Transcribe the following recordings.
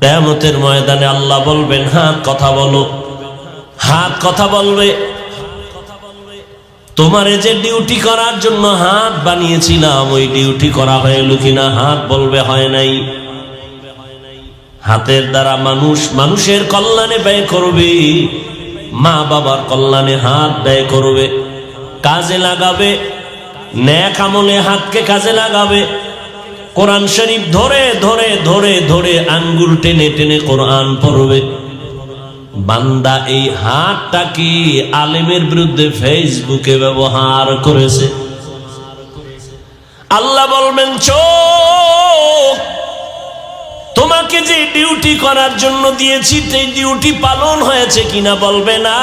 কেয়ামতের ময়দানে আল্লাহ বলবেন হাত কথা বলো। হাত কথা বলবে। তোমারে যে ডিউটি করার জন্য হাত বানিয়েছিলাম, ওই ডিউটি করা হয়েছিল কিনা হাত বলবে, হয় নাই। হাতের দ্বারা মানুষ মানুষের কল্যাণে ব্যয় করবে, মা বাবার কল্যাণে হাত ব্যয় করবে, কাজে লাগাবে, ন্যাক আমলে হাতকে কাজে লাগাবে। কোরআন শরীফ ধরে ধরে ধরে ধরে আঙ্গুল টেনে টেনে কোরআন পড়বে। বান্দা এই হাতটাকে আলেমের বিরুদ্ধে ফেসবুকে ব্যবহার করেছে? আল্লাহ বলবেন, চোখ, তোমাকে যে ডিউটি করার জন্য দিয়েছি, সেই ডিউটি পালন হয়েছে কিনা বলবে না।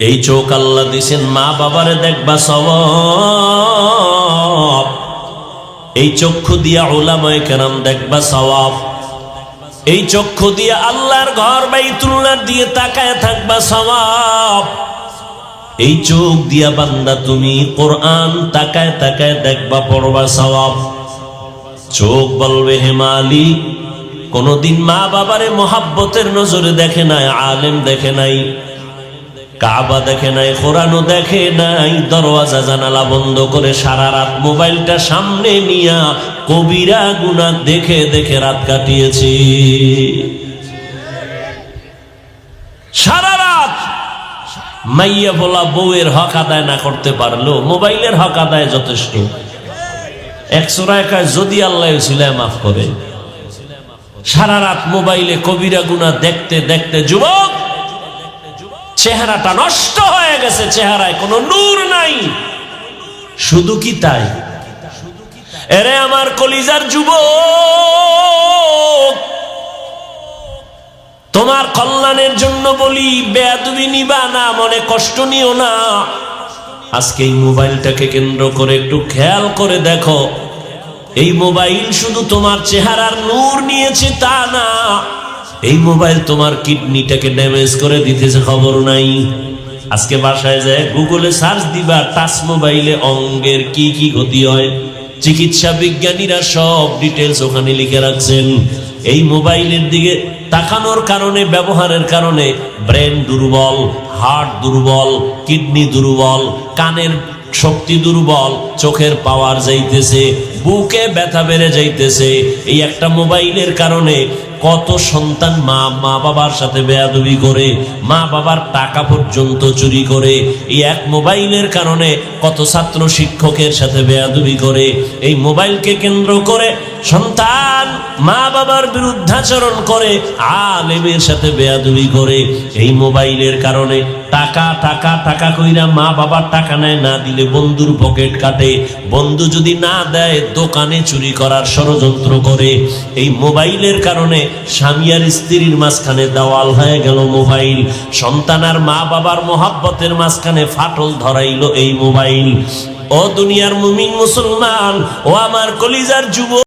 এই চোখ আল্লাহ দিছেন, মা বাবারে দেখবা সব এই চক্ষু দিয়া ওলামায় কেরাম দেখবা সওয়াব। এই চক্ষু দিয়ে আল্লাহর ঘর বাইতুল্লার দিয়ে তাকায় থাকবা সওয়াব। এই চোখ দিয়া বান্দা তুমি কোরআন তাকায় তাকায় দেখবা, পড়বা সওয়াব। চোখ বলবে, হে মালিক, কোনদিন মা বাবারে মোহাব্বতের নজরে দেখে নাই, আলেম দেখে নাই। কাবা দেখে নাই, কোরআনও দেখে নাই, দরওয়াজা, জানালা বন্ধ করে সারা রাত মোবাইলটা সামনে নিয়া কবিরা গুনা দেখে দেখে রাত কাটিয়েছি। সারা রাত মাইয়া বলা বউয়ের হক আদায় না করতে পারল, মোবাইলের হক আদায় যথেষ্ট। একশো একায় যদি আল্লাহ সিলাই মাফ করে, সারা রাত মোবাইলে কবিরা গুনা দেখতে দেখতে যুবক চেহারাটা নষ্ট হয়ে গেছে, চেহারায় কোনো নূর নাই। শুধু কি তাই? এরে আমার কলিজার যুব তোমার কল্যাণের জন্য বলি, বেয়াদুবি নিবা না, মনে কষ্ট নিও না। আজকে এই মোবাইলটাকে কেন্দ্র করে একটু খেয়াল করে দেখো। এই মোবাইল শুধু তোমার চেহারার নূর নিয়েছে তা না। এই মোবাইল তোমার কিডনিটাকে ড্যামেজ করে দিতেছে, খবর নাই। আজকে বাসায় যায়, গুগলে সার্চ দিবা, টাচ মোবাইলে অঙ্গের কি কি ক্ষতি হয়। চিকিৎসা বিজ্ঞানীরা সব ডিটেলস ওখানে লিখে রাখছেন। এই মোবাইলের দিকে তাকানোর কারণে, ব্যবহারের কারণে ব্রেন দুর্বল, হার্ট দুর্বল, কিডনি দুর্বল, কানের শক্তি দুর্বল, চোখের পাওয়ার যাইতেছে, বুকে ব্যথা বেড়ে যাইতেছে। এই একটা মোবাইলের কারণে কত সন্তান মা মা বাবার সাথে বেয়াদবি করে, মা বাবার টাকা পর্যন্ত চুরি করে, এই এক মোবাইলের কারণে কত ছাত্র শিক্ষকের সাথে বেয়াদবি করে, এই মোবাইলকে কেন্দ্র করে সন্তান মা বাবার বিরুদ্ধাচরণ করে, আলেমের সাথে বেয়াদবি করে, এই মোবাইলের কারণে টাকা টাকা টাকা কইরা মা বাবার টাকা নেয়, না দিলে বন্ধুর পকেট কাটে। বন্ধু যদি না দেয়, দোকানে চুরি করার ষড়যন্ত্র করে। এই মোবাইলের কারণে স্বামী আর স্ত্রীর মাঝখানে দেওয়াল হয়ে গেল মোবাইল। সন্তান আর মা বাবার মোহাব্বতের মাঝখানে ফাটল ধরাইলো এই মোবাইল। ও দুনিয়ার মুমিন মুসলমান, ও আমার কলিজার যুব